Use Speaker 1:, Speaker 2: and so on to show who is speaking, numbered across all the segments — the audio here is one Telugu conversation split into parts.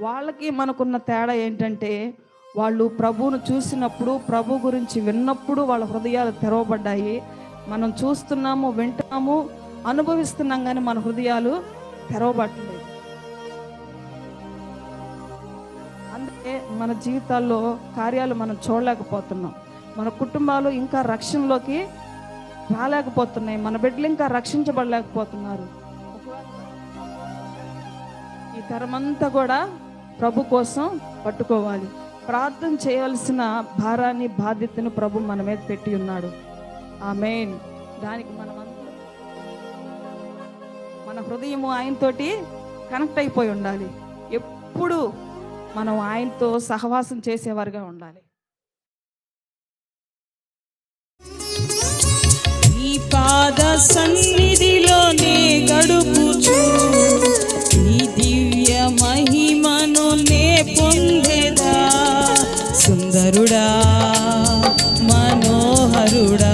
Speaker 1: వాళ్ళకి మనకున్న తేడా ఏంటంటే వాళ్ళు ప్రభువును చూసినప్పుడు ప్రభు గురించి విన్నప్పుడు వాళ్ళ హృదయాలు తెరవబడ్డాయి. మనం చూస్తున్నాము వింటున్నాము అనుభవిస్తున్నాం కానీ మన హృదయాలు తెరవబట్టలేదు. అందుకే మన జీవితాల్లో కార్యాలు మనం చూడలేకపోతున్నాం. మన కుటుంబాలు ఇంకా రక్షణలోకి రాలేకపోతున్నాయి. మన బిడ్డలు ఇంకా రక్షించబడలేకపోతున్నారు. ఈ తరమంతా కూడా ప్రభు కోసం పట్టుకోవాలి. ప్రార్థన చేయవలసిన భారాన్ని బాధ్యతను ప్రభు మన మీద పెట్టి ఉన్నాడు. ఆ మెయిన్ దానికి మనం మన హృదయము ఆయనతోటి కనెక్ట్ అయిపోయి ఉండాలి. ఎప్పుడు మనం ఆయనతో సహవాసం చేసేవారుగా ఉండాలి.
Speaker 2: ఈ పాద సన్నిధిలోనే గడుపు సుందరుడా మనోహరుడా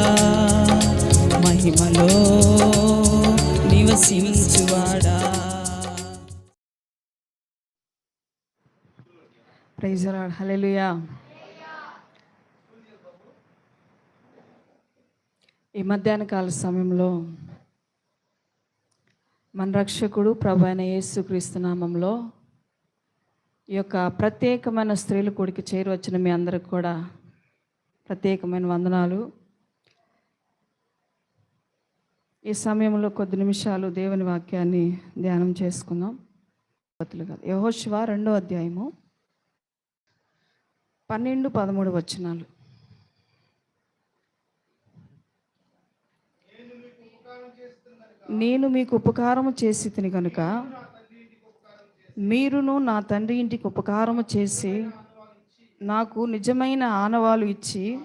Speaker 2: మహిమలో నివసించువాడా.
Speaker 1: ప్రైజ్ హలెలుయా ఈ మధ్యాహ్న కాల సమయంలో మన రక్షకుడు ప్రభు అయిన యేసుక్రీస్తు నామంలో ఈ యొక్క ప్రత్యేకమైన స్త్రీల కూడికి చేరువచ్చిన మీ అందరికి కూడా ప్రత్యేకమైన వందనాలు. ఈ సమయంలో కొద్ది నిమిషాలు దేవుని వాక్యాన్ని ధ్యానం చేసుకుందాం. యహోశివ రెండో అధ్యాయము పన్నెండు పదమూడు వచనాలు. నేను మీకు ఉపకారం చేసి తిని కనుక మీరును నా తండ్రి ఇంటికి ఉపకారము చేసి నాకు నిజమైన ఆనవాలు ఇచ్చి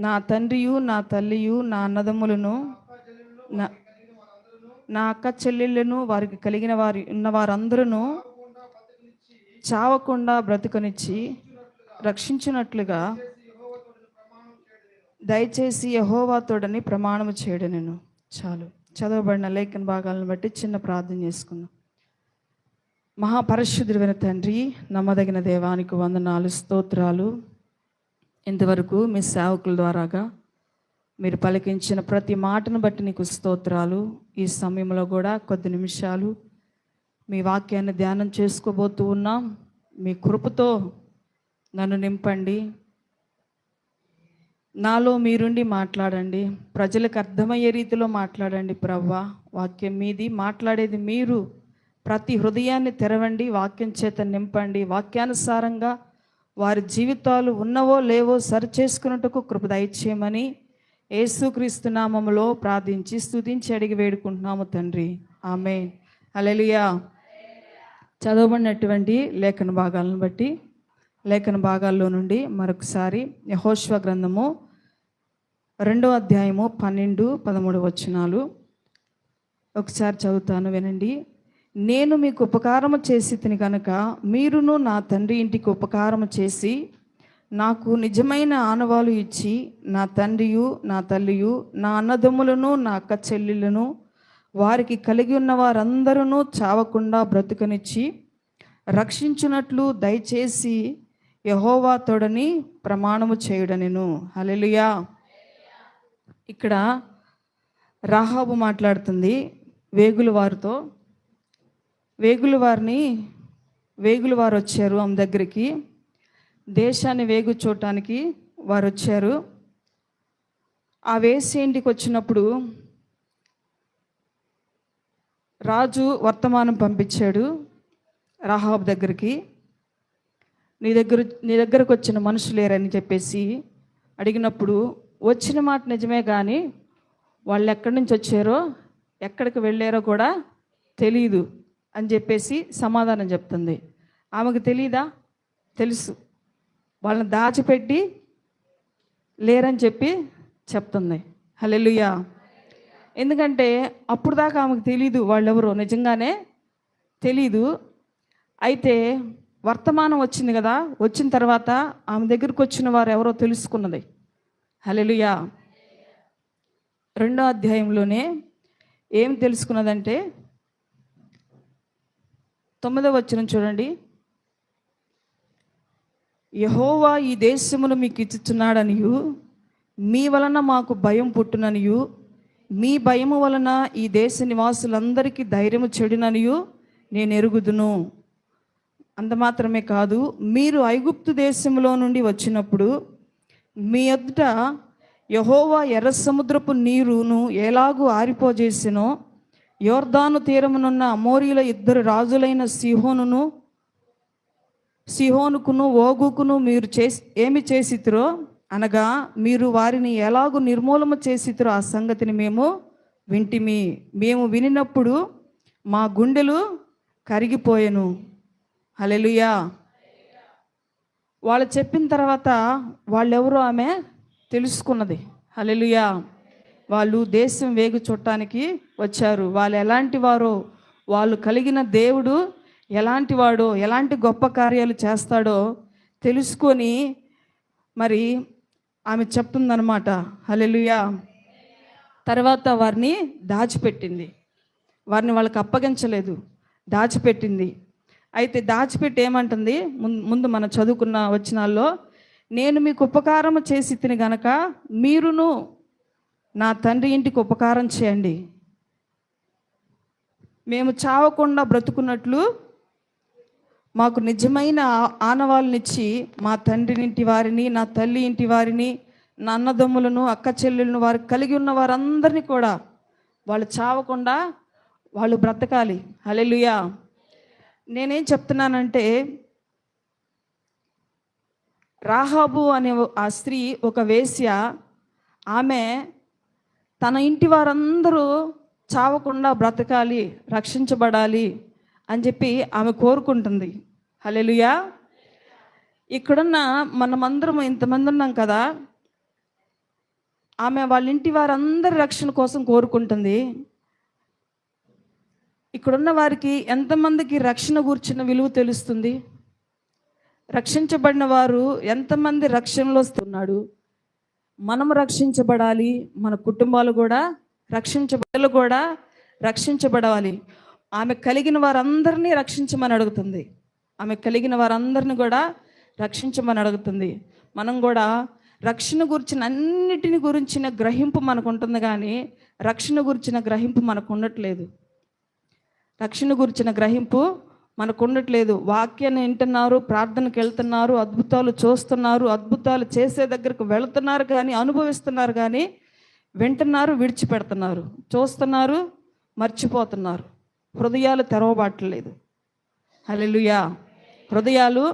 Speaker 1: నా తండ్రియు నా తల్లియు నా అన్నదమ్ములను నా నా అక్క చెల్లెళ్ళను వారికి కలిగిన వారి ఉన్న వారందరూ చావకుండా బ్రతుకనిచ్చి రక్షించినట్లుగా దయచేసి యహోవాతోడని ప్రమాణము చేయడు నేను. చాలు. చదవబడిన లేఖన భాగాలను బట్టి చిన్న ప్రార్థన చేసుకుందాం. మహాపరిశుద్ధుడైన తండ్రి నమ్మదగిన దేవానికి వందనాలు స్తోత్రాలు. ఇంతవరకు మీ సేవకుల ద్వారాగా మీరు పలికించిన ప్రతి మాటను బట్టి నీకు స్తోత్రాలు. ఈ సమయంలో కూడా కొద్ది నిమిషాలు మీ వాక్యాన్ని ధ్యానం చేసుకోబోతూ ఉన్నాం. మీ కృపతో నన్ను నింపండి. నాలో మీరుండి మాట్లాడండి. ప్రజలకు అర్థమయ్యే రీతిలో మాట్లాడండి ప్రవ్వా. వాక్యం మీది మాట్లాడేది మీరు. ప్రతి హృదయాన్ని తెరవండి వాక్యం చేత నింపండి. వాక్యానుసారంగా వారి జీవితాలు ఉన్నవో లేవో సరిచేసుకున్నట్టుకు కృప దయచేయమని యేసుక్రీస్తు నామములో ప్రార్థించి స్తుతించి అడిగి వేడుకుంటున్నాము తండ్రి. ఆమె అలెలియా చదవబడినటువంటి లేఖన భాగాలను బట్టి లేఖన భాగాల్లో నుండి మరొకసారి యహోశ్వ గ్రంథము రెండో అధ్యాయము పన్నెండు పదమూడు వచనాలు. ఒకసారి చదువుతాను వినండి. నేను మీకు ఉపకారము చేసి తిని కనుక మీరును నా తండ్రి ఇంటికి ఉపకారము చేసి నాకు నిజమైన ఆనవాలు ఇచ్చి నా తండ్రియు నా తల్లియు నా అన్నదమ్ములను నా అక్క చెల్లెలను వారికి కలిగి ఉన్న వారందరూ చావకుండా బ్రతుకనిచ్చి రక్షించున్నట్లు దయచేసి యహోవా తోడని ప్రమాణము చేయుడనెను. హల్లెలూయా. ఇక్కడ రాహాబు మాట్లాడుతుంది వేగుల వారితో. వేగుల వారిని వేగుల వారు వచ్చారు ఆమె దగ్గరికి. దేశాన్ని వేగు చూడటానికి వారు వచ్చారు. ఆ వేసి ఇంటికి వచ్చినప్పుడు రాజు వర్తమానం పంపించాడు రాహాబ్ దగ్గరికి. నీ దగ్గర నీ దగ్గరకు వచ్చిన మనుషులు లేరని చెప్పేసి అడిగినప్పుడు వచ్చిన మాట నిజమే కానీ వాళ్ళు ఎక్కడి నుంచి వచ్చారో ఎక్కడికి వెళ్ళారో కూడా తెలియదు అని చెప్పేసి సమాధానం చెప్తుంది. ఆమెకు తెలియదా తెలుసు. వాళ్ళని దాచిపెట్టి లేరని చెప్పి చెప్తుంది. హలెలుయా ఎందుకంటే అప్పుడు దాకా ఆమెకు తెలీదు వాళ్ళెవరో. నిజంగానే తెలీదు. అయితే వర్తమానం వచ్చింది కదా వచ్చిన తర్వాత ఆమె దగ్గరికి వచ్చిన వారు ఎవరో తెలుసుకున్నది. హల్లెలూయా. రెండో అధ్యాయంలోనే ఏం తెలుసుకున్నదంటే తొమ్మిదవ వచ్చిన చూడండి. యహోవా ఈ దేశమును మీకు ఇచ్చుచున్నాడనియు మీ వలన మాకు భయం పుట్టుననియు మీ భయము వలన ఈ దేశ నివాసులందరికీ ధైర్యము చెడుననియు నేను ఎరుగుదును. అంత మాత్రమే కాదు మీరు ఐగుప్తు దేశంలో నుండి వచ్చినప్పుడు మీ ఎదుట యహోవా ఎర్ర సముద్రపు నీరును ఎలాగూ ఆరిపోజేసినో యోర్దాను తీరమునున్న అమోరీల ఇద్దరు రాజులైన సిహోనును సిహోనుకును ఓగుకును మీరు చేసి ఏమి చేసితిరో అనగా మీరు వారిని ఎలాగూ నిర్మూలన చేసితిరో ఆ సంగతిని మేము వింటిమి. మేము వినినప్పుడు మా గుండెలు కరిగిపోయెను. హలెలుయా వాళ్ళు చెప్పిన తర్వాత వాళ్ళెవరో ఆమె తెలుసుకున్నది. హలెలుయా వాళ్ళు దేశం వేగు చుట్టానికి వచ్చారు. వాళ్ళు ఎలాంటి వారో వాళ్ళు కలిగిన దేవుడు ఎలాంటి వాడో ఎలాంటి గొప్ప కార్యాలు చేస్తాడో తెలుసుకొని మరి ఆమె చెప్తుందనమాట హలెలుయా తర్వాత వారిని దాచిపెట్టింది. వారిని వాళ్ళకి అప్పగించలేదు. దాచిపెట్టింది. అయితే దాచిపెట్టి ఏమంటుంది? ముందు మనం చదువుకున్న వచనాల్లో నేను మీకు ఉపకారం చేసి తిని గనక మీరును నా తండ్రి ఇంటికి ఉపకారం చేయండి. మేము చావకుండా బ్రతుకున్నట్లు మాకు నిజమైన ఆనవాళ్ళనిచ్చి మా తండ్రి ఇంటి వారిని నా తల్లి ఇంటి వారిని నా అన్నదమ్ములను అక్క చెల్లెలను వారు కలిగి ఉన్న వారందరినీ కూడా వాళ్ళు చావకుండా వాళ్ళు బ్రతకాలి. హలెలుయా నేనేం చెప్తున్నానంటే రాహాబు అనే ఆ స్త్రీ ఒక వేశ్య ఆమె తన ఇంటి వారందరూ చావకుండా బ్రతకాలి రక్షించబడాలి అని చెప్పి ఆమె కోరుకుంటుంది. హలెలుయా ఇక్కడున్న మనమందరం ఇంతమంది ఉన్నాం కదా ఆమె వాళ్ళ ఇంటి వారందరి రక్షణ కోసం కోరుకుంటుంది. ఇక్కడున్న వారికి ఎంతమందికి రక్షణ కూర్చున్న విలువ తెలుస్తుంది? రక్షించబడిన వారు ఎంతమంది రక్షణలో వస్తున్నాడు? మనం రక్షించబడాలి మన కుటుంబాలు కూడా రక్షించబడలు కూడా రక్షించబడాలి. ఆమె కలిగిన వారందరినీ రక్షించమని అడుగుతుంది. ఆమె కలిగిన వారందరిని కూడా రక్షించమని అడుగుతుంది. మనం కూడా రక్షణ గురించిన అన్నిటిని గురించిన గ్రహింపు మనకు ఉంటుంది కానీ రక్షణ గురించిన గ్రహింపు మనకు ఉండట్లేదు రక్షణ గురించిన గ్రహింపు మనకు ఉండట్లేదు వాక్యాన్ని వింటున్నారు ప్రార్థనకు వెళ్తున్నారు అద్భుతాలు చూస్తున్నారు అద్భుతాలు చేసే దగ్గరకు వెళుతున్నారు కానీ అనుభవిస్తున్నారు కానీ వింటున్నారు విడిచిపెడుతున్నారు. చూస్తున్నారు మర్చిపోతున్నారు. హృదయాలు తెరవబడట్లేదు. హలెలుయా హృదయాలు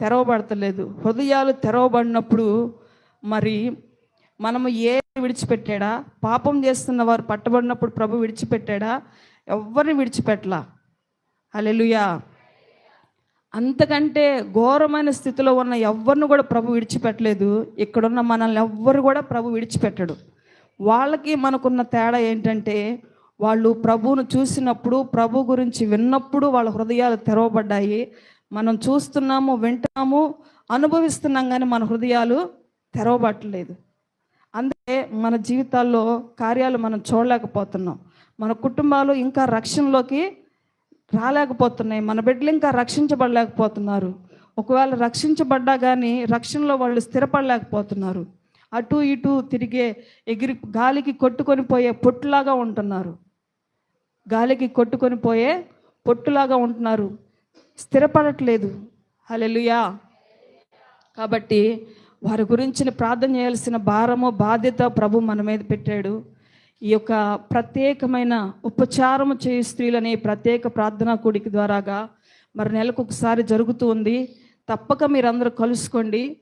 Speaker 1: తెరవబడతలేదు హృదయాలు తెరవబడినప్పుడు మరి మనము ఏ విడిచిపెట్టాడా? పాపం చేస్తున్న వారు పట్టబడినప్పుడు ప్రభు విడిచిపెట్టాడా? ఎవరిని విడిచిపెట్టలా. అలెలుయా అంతకంటే ఘోరమైన స్థితిలో ఉన్న ఎవరిని కూడా ప్రభు విడిచిపెట్టలేదు. ఇక్కడున్న మనల్ని ఎవ్వరు కూడా ప్రభు విడిచిపెట్టడు. వాళ్ళకి మనకున్న తేడా ఏంటంటే వాళ్ళు ప్రభువును చూసినప్పుడు ప్రభు గురించి విన్నప్పుడు వాళ్ళ హృదయాలు తెరవబడ్డాయి. మనం చూస్తున్నాము వింటాము అనుభవిస్తున్నాం కానీ మన హృదయాలు తెరవబట్టలేదు. అందుకే మన జీవితాల్లో కార్యాలు మనం చూడలేకపోతున్నాం. మన కుటుంబాలు ఇంకా రక్షణలోకి రాలేకపోతున్నాయి. మన బిడ్డలు ఇంకా రక్షించబడలేకపోతున్నారు. ఒకవేళ రక్షించబడ్డా కానీ రక్షణలో వాళ్ళు స్థిరపడలేకపోతున్నారు. అటు ఇటు తిరిగే ఎగిరి గాలికి కొట్టుకొని పోయే పొట్టులాగా ఉంటున్నారు. గాలికి కొట్టుకొని పోయే పొట్టులాగా ఉంటున్నారు. స్థిరపడట్లేదు. హలెలుయా కాబట్టి వారి గురించిన ప్రార్థన చేయాల్సిన భారము బాధ్యత ప్రభు మన మీద పెట్టాడు. ఈ యొక్క ప్రత్యేకమైన ఉపచారము చేయ స్త్రీలనే ప్రత్యేక ప్రార్థనా కూడిక ద్వారాగా మరి నెలకు ఒకసారి జరుగుతూ ఉంది. తప్పక మీరందరూ కలుసుకోండి.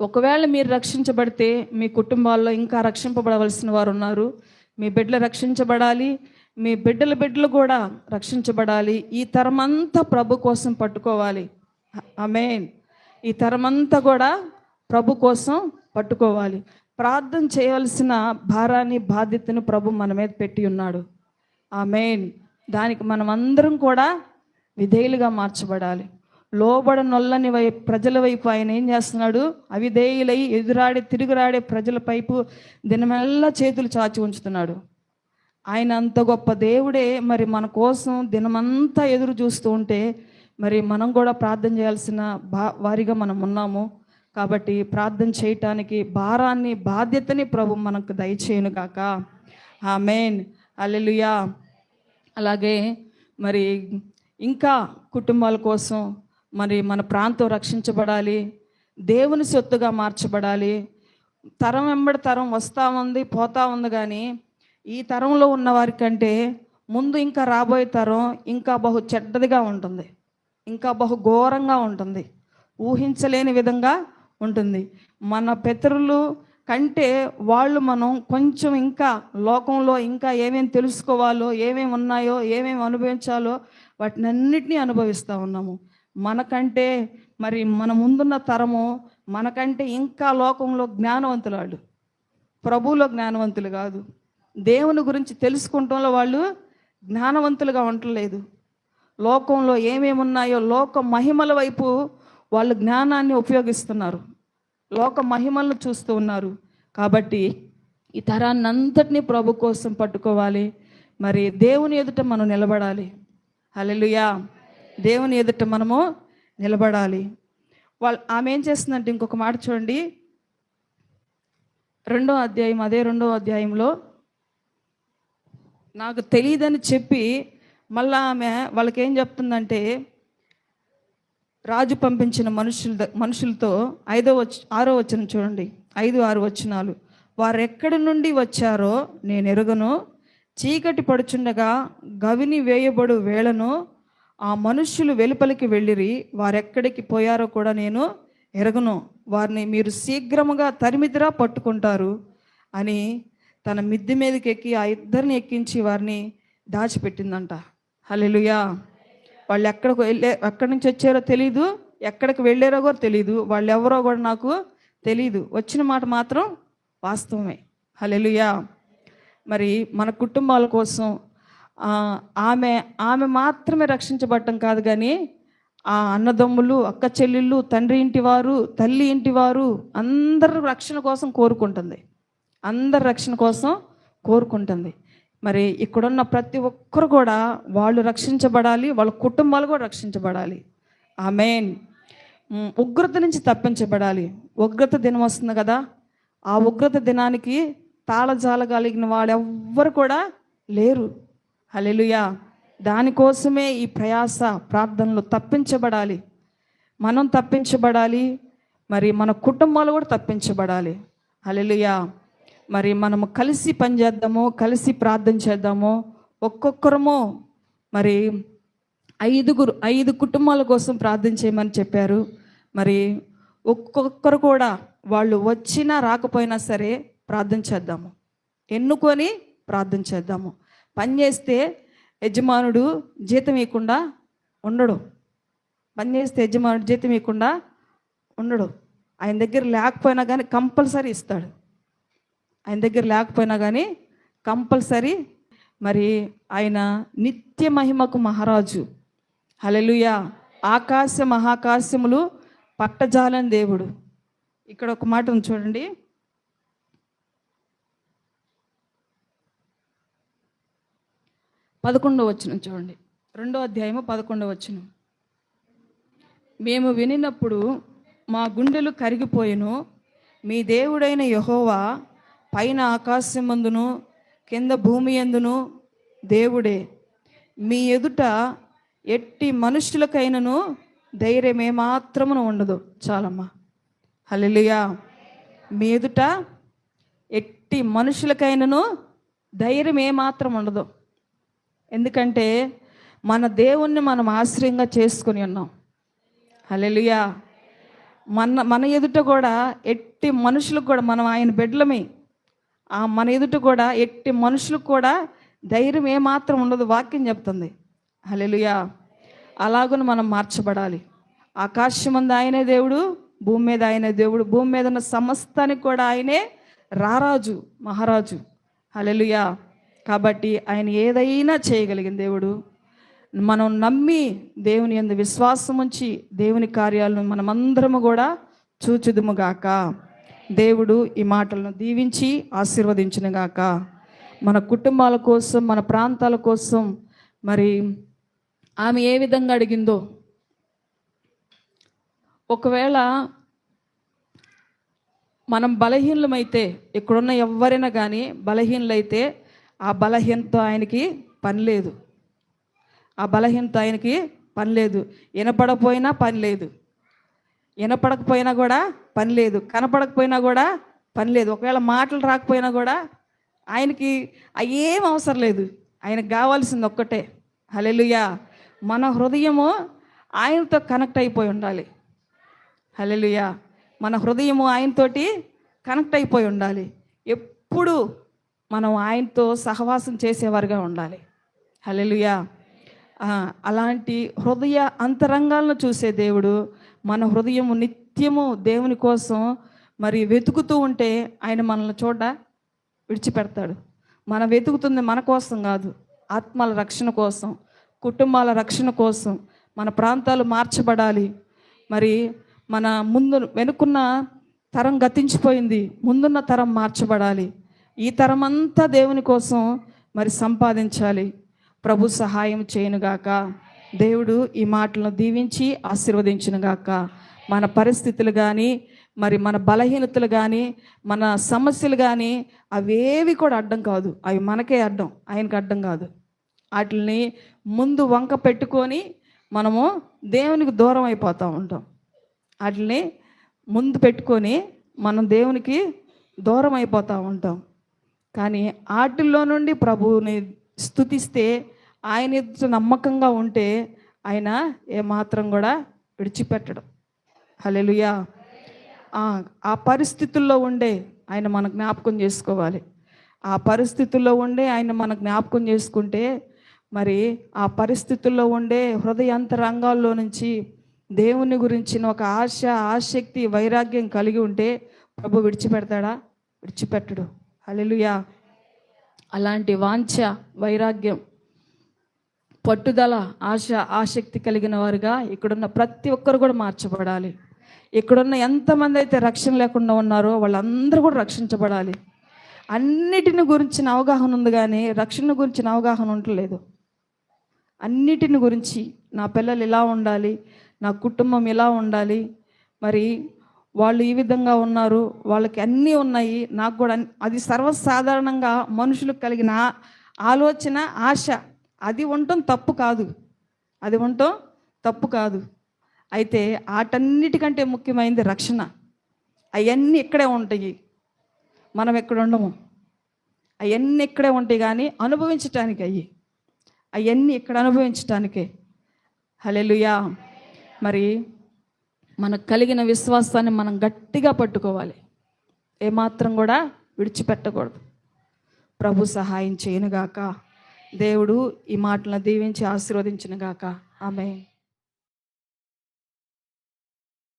Speaker 1: ఒకవేళ మీరు రక్షించబడితే మీ కుటుంబాల్లో ఇంకా రక్షింపబడవలసిన వారు ఉన్నారు. మీ బిడ్డలు రక్షించబడాలి. మీ బిడ్డల బిడ్డలు కూడా రక్షించబడాలి. ఈ తరమంతా ప్రభు కోసం పట్టుకోవాలి. ఆమేన్. ఈ తరమంతా కూడా ప్రభు కోసం పట్టుకోవాలి. ప్రార్థన చేయాల్సిన భారాన్ని బాధ్యతను ప్రభు మన మీద పెట్టి ఉన్నాడు. ఆ మెయిన్ దానికి మనం అందరం కూడా విధేయులుగా మార్చబడాలి. లోబడ నొల్లని వై ప్రజల వైపు ఆయన ఏం చేస్తున్నాడు? అవిధేయులై ఎదురాడే తిరుగురాడే ప్రజల వైపు దినమెల్లా చేతులు చాచి ఉంచుతున్నాడు. ఆయన అంత గొప్ప దేవుడే. మరి మన కోసం దినమంతా ఎదురు చూస్తూ ఉంటే మరి మనం కూడా ప్రార్థన చేయాల్సిన బా వారిగా మనం ఉన్నాము. కాబట్టి ప్రార్థన చేయటానికి భారాన్ని బాధ్యతని ప్రభు మనకు దయచేయను కాక ఆ మెయిన్ అల్లెలుయా అలాగే మరి ఇంకా కుటుంబాల కోసం మరి మన ప్రాంతం రక్షించబడాలి దేవుని సొత్తుగా మార్చబడాలి. తరం వెంబడి తరం వస్తూ ఉంది పోతా ఉంది కానీ ఈ తరంలో ఉన్న వారికంటే ముందు ఇంకా రాబోయే తరం ఇంకా బహు చెడ్డదిగా ఉంటుంది ఇంకా బహు ఘోరంగా ఉంటుంది. ఊహించలేని విధంగా ఉంటుంది. మన పితరులు కంటే వాళ్ళు మనం కొంచెం ఇంకా లోకంలో ఇంకా ఏమేమి తెలుసుకోవాలో ఏమేమి ఉన్నాయో ఏమేమి అనుభవించాలో వాటినన్నిటినీ అనుభవిస్తూ ఉన్నాము. మనకంటే మరి మన ముందున్న తరము మనకంటే ఇంకా లోకంలో జ్ఞానవంతులు వాళ్ళు ప్రభువులో జ్ఞానవంతులు కాదు. దేవుని గురించి తెలుసుకుంటంలో వాళ్ళు జ్ఞానవంతులుగా ఉండలేదు. లోకంలో ఏమేమి ఉన్నాయో లోక మహిమల వైపు వాళ్ళు జ్ఞానాన్ని ఉపయోగిస్తున్నారు. లోక మహిమలను చూస్తూ ఉన్నారు. కాబట్టి ఈ తరాన్ని అంతటినీ ప్రభు కోసం పట్టుకోవాలి. మరి దేవుని ఎదుట మనం నిలబడాలి. హలెలుయా దేవుని ఎదుట మనము నిలబడాలి. వాళ్ళు ఆమె ఏం చేస్తుందంటే ఇంకొక మాట చూడండి. రెండో అధ్యాయం అదే రెండో అధ్యాయంలో నాకు తెలియదని చెప్పి మళ్ళా ఆమె వాళ్ళకేం చెప్తుందంటే రాజు పంపించిన మనుషుల మనుషులతో ఐదో వచ్చ ఆరో వచ్చిన చూడండి. ఐదు ఆరు వచనాలు. వారు ఎక్కడి నుండి వచ్చారో నేను ఎరుగను చీకటి పడుచుండగా గవిని వేయబడు వేళను ఆ మనుష్యులు వెలుపలికి వెళ్ళిరి. వారెక్కడికి పోయారో కూడా నేను ఎరగను. వారిని మీరు శీఘ్రముగా తరిమిదిరా పట్టుకుంటారు అని తన మిద్దె మీదకి ఎక్కి ఆ ఇద్దరిని ఎక్కించి వారిని దాచిపెట్టిందంట. హల్లెలూయా. వాళ్ళు ఎక్కడికి వెళ్ళే ఎక్కడి నుంచి వచ్చారో తెలీదు ఎక్కడికి వెళ్ళారో కూడా తెలీదు వాళ్ళు ఎవరో కూడా నాకు తెలీదు. వచ్చిన మాట మాత్రం వాస్తవమే. హలెలుయా మరి మన కుటుంబాల కోసం ఆమె ఆమె మాత్రమే రక్షించబడటం కాదు కానీ ఆ అన్నదమ్ములు అక్క చెల్లెళ్ళు తండ్రి ఇంటి వారు తల్లి ఇంటి వారు అందరు రక్షణ కోసం కోరుకుంటుంది. అందరి రక్షణ కోసం కోరుకుంటుంది. మరి ఇక్కడున్న ప్రతి ఒక్కరు కూడా వాళ్ళు రక్షించబడాలి వాళ్ళ కుటుంబాలు కూడా రక్షించబడాలి. ఆ మెయిన్ ఉగ్రత నుంచి తప్పించబడాలి. ఉగ్రత దినం వస్తుంది కదా. ఆ ఉగ్రత దినానికి తాళజాల కలిగిన వాళ్ళు ఎవ్వరు కూడా లేరు. హల్లెలూయా. దానికోసమే ఈ ప్రయాస ప్రార్థనలు తప్పించబడాలి. మనం తప్పించబడాలి. మరి మన కుటుంబాలు కూడా తప్పించబడాలి. హల్లెలూయా. మరి మనము కలిసి పనిచేద్దాము కలిసి ప్రార్థన చేద్దాము ఒక్కొక్కరము మరి ఐదుగురు ఐదు కుటుంబాల కోసం ప్రార్థన చేయమని చెప్పారు. మరి ఒక్కొక్కరు కూడా వాళ్ళు వచ్చినా రాకపోయినా సరే ప్రార్థన చేద్దాము. ఎన్నుకొని ప్రార్థన చేద్దాము. పని చేస్తే యజమానుడు జీతం ఇవ్వకుండా ఉండడు. పని చేస్తే యజమానుడు జీతం ఇవ్వకుండా ఉండడు. ఆయన దగ్గర లేకపోయినా కానీ కంపల్సరీ ఇస్తాడు. ఆయన దగ్గర లేకపోయినా కానీ కంపల్సరీ మరి ఆయన నిత్య మహిమకు మహారాజు. హలలుయ ఆకాశ మహాకాశములు పట్టజాలని దేవుడు. ఇక్కడ ఒక మాట ఉంది చూడండి. పదకొండవ వచ్చిన చూడండి. రెండో అధ్యాయము పదకొండవ వచ్చిన మేము వినినప్పుడు మా గుండెలు కరిగిపోయిను. మీ దేవుడైన యహోవా పైన ఆకాశమందును కింద భూమి ఎందును దేవుడే. మీ ఎదుట ఎట్టి మనుషులకైనను ధైర్యం ఏమాత్రమును ఉండదు. చాలమ్మా. హలెలుయా మీ ఎదుట ఎట్టి మనుషులకైనను ధైర్యం ఏమాత్రం ఉండదు. ఎందుకంటే మన దేవుణ్ణి మనం ఆశ్రయంగా చేసుకుని ఉన్నాం. హలెలుయా మన మన ఎదుట కూడా ఎట్టి మనుషులకు కూడా మనం ఆయన బిడ్డలమే. మన ఎదుట కూడా ఎట్టి మనుషులకు కూడా ధైర్యం ఏమాత్రం ఉండదు. వాక్యం చెప్తుంది. హలెలుయా అలాగున మనం మార్చబడాలి. ఆకాశం ఉంది ఆయనే దేవుడు భూమి మీద ఆయనే దేవుడు భూమి మీద ఉన్న సమస్తానికి కూడా ఆయనే రారాజు మహారాజు. హలెలుయా కాబట్టి ఆయన ఏదైనా చేయగలిగిన దేవుడు మనం నమ్మి దేవుని ఎందు విశ్వాసం ఉంచి దేవుని కార్యాలను మనమందరము కూడా చూచుదుముగాక దేవుడు ఈ మాటలను దీవించి ఆశీర్వదించినగాక. మన కుటుంబాల కోసం మన ప్రాంతాల కోసం మరి ఆమె ఏ విధంగా అడిగిందో. ఒకవేళ మనం బలహీనమైతే ఇక్కడున్న ఎవరైనా కానీ బలహీనలైతే ఆ బలహీనత ఆయనకి పని లేదు. ఆ బలహీనత ఆయనకి పని లేదు. వినపడపోయినా పని లేదు. వినపడకపోయినా కూడా పని లేదు. కనపడకపోయినా కూడా పని లేదు. ఒకవేళ మాటలు రాకపోయినా కూడా ఆయనకి ఏం అవసరం లేదు. ఆయనకు కావాల్సింది ఒక్కటే. హలెలుయా మన హృదయము ఆయనతో కనెక్ట్ అయిపోయి ఉండాలి. హలెలుయా మన హృదయము ఆయనతోటి కనెక్ట్ అయిపోయి ఉండాలి. ఎప్పుడు మనం ఆయనతో సహవాసం చేసేవారుగా ఉండాలి. హలెలుయా అలాంటి హృదయ అంతరంగాలను చూసే దేవుడు మన హృదయం నిత్యము దేవుని కోసం మరి వెతుకుతూ ఉంటే ఆయన మనల్ని చూడ విడిచిపెడతాడు. మనం వెతుకుతుంది మన కోసం కాదు ఆత్మల రక్షణ కోసం కుటుంబాల రక్షణ కోసం మన ప్రాంతాలు మార్చబడాలి. మరి మన ముందు వెనుకున్న తరం గతించిపోయింది ముందున్న తరం మార్చబడాలి. ఈ తరం అంతా దేవుని కోసం మరి సంపాదించాలి. ప్రభు సహాయం చేయనుగాక. దేవుడు ఈ మాటలను దీవించి ఆశీర్వదించునుగాక. మన పరిస్థితులు కానీ మరి మన బలహీనతలు కానీ మన సమస్యలు కానీ అవేవి కూడా అడ్డం కాదు. అవి మనకే అడ్డం ఆయనకి అడ్డం కాదు. వాటిని ముందు వంక పెట్టుకొని మనము దేవునికి దూరం అయిపోతూ ఉంటాం. వాటిని ముందు పెట్టుకొని మనం దేవునికి దూరం అయిపోతూ ఉంటాం. కానీ వాటిల్లో నుండి ప్రభువుని స్థుతిస్తే ఆయన ఎదుట నమ్మకంగా ఉంటే ఆయన ఏమాత్రం కూడా విడిచిపెట్టడం. హలెలుయా ఆ పరిస్థితుల్లో ఉండే ఆయన మన జ్ఞాపకం చేసుకోవాలి. ఆ పరిస్థితుల్లో ఉండే ఆయన మన జ్ఞాపకం చేసుకుంటే మరి ఆ పరిస్థితుల్లో ఉండే హృదయంతరంగాల్లో నుంచి దేవుని గురించిన ఒక ఆశ ఆసక్తి వైరాగ్యం కలిగి ఉంటే ప్రభు విడిచిపెడతాడా? విడిచిపెట్టడు. అలెలుయా అలాంటి వాంఛ వైరాగ్యం పట్టుదల ఆశ ఆసక్తి కలిగిన వారుగా ఇక్కడున్న ప్రతి ఒక్కరు కూడా మార్చబడాలి. ఇక్కడున్న ఎంతమంది అయితే రక్షణ లేకుండా ఉన్నారో వాళ్ళందరూ కూడా రక్షించబడాలి. అన్నిటిని గురించిన అవగాహన ఉంది కానీ రక్షణ గురించిన అవగాహన ఉండలేదు. అన్నిటిని గురించి నా పిల్లలు ఇలా ఉండాలి నా కుటుంబం ఇలా ఉండాలి మరి వాళ్ళు ఈ విధంగా ఉన్నారు వాళ్ళకి అన్నీ ఉన్నాయి నాకు కూడా అది సర్వసాధారణంగా మనుషులకు కలిగిన ఆలోచన ఆశ అది ఉండటం తప్పు కాదు. అది ఉండటం తప్పు కాదు. అయితే వాటన్నిటికంటే ముఖ్యమైనది రక్షణ. అవన్నీ ఇక్కడే ఉంటాయి. మనం ఎక్కడ ఉండము? అవన్నీ ఇక్కడే ఉంటాయి కానీ అనుభవించటానికి అయ్యి. అవన్నీ ఇక్కడ అనుభవించటానికే. హలెలుయా మరి మనకు కలిగిన విశ్వాసాన్ని మనం గట్టిగా పట్టుకోవాలి. ఏమాత్రం కూడా విడిచిపెట్టకూడదు. ప్రభు సహాయం చేయనుగాక. దేవుడు ఈ మాటలను దీవించి ఆశీర్వదించిన గాక ఆమె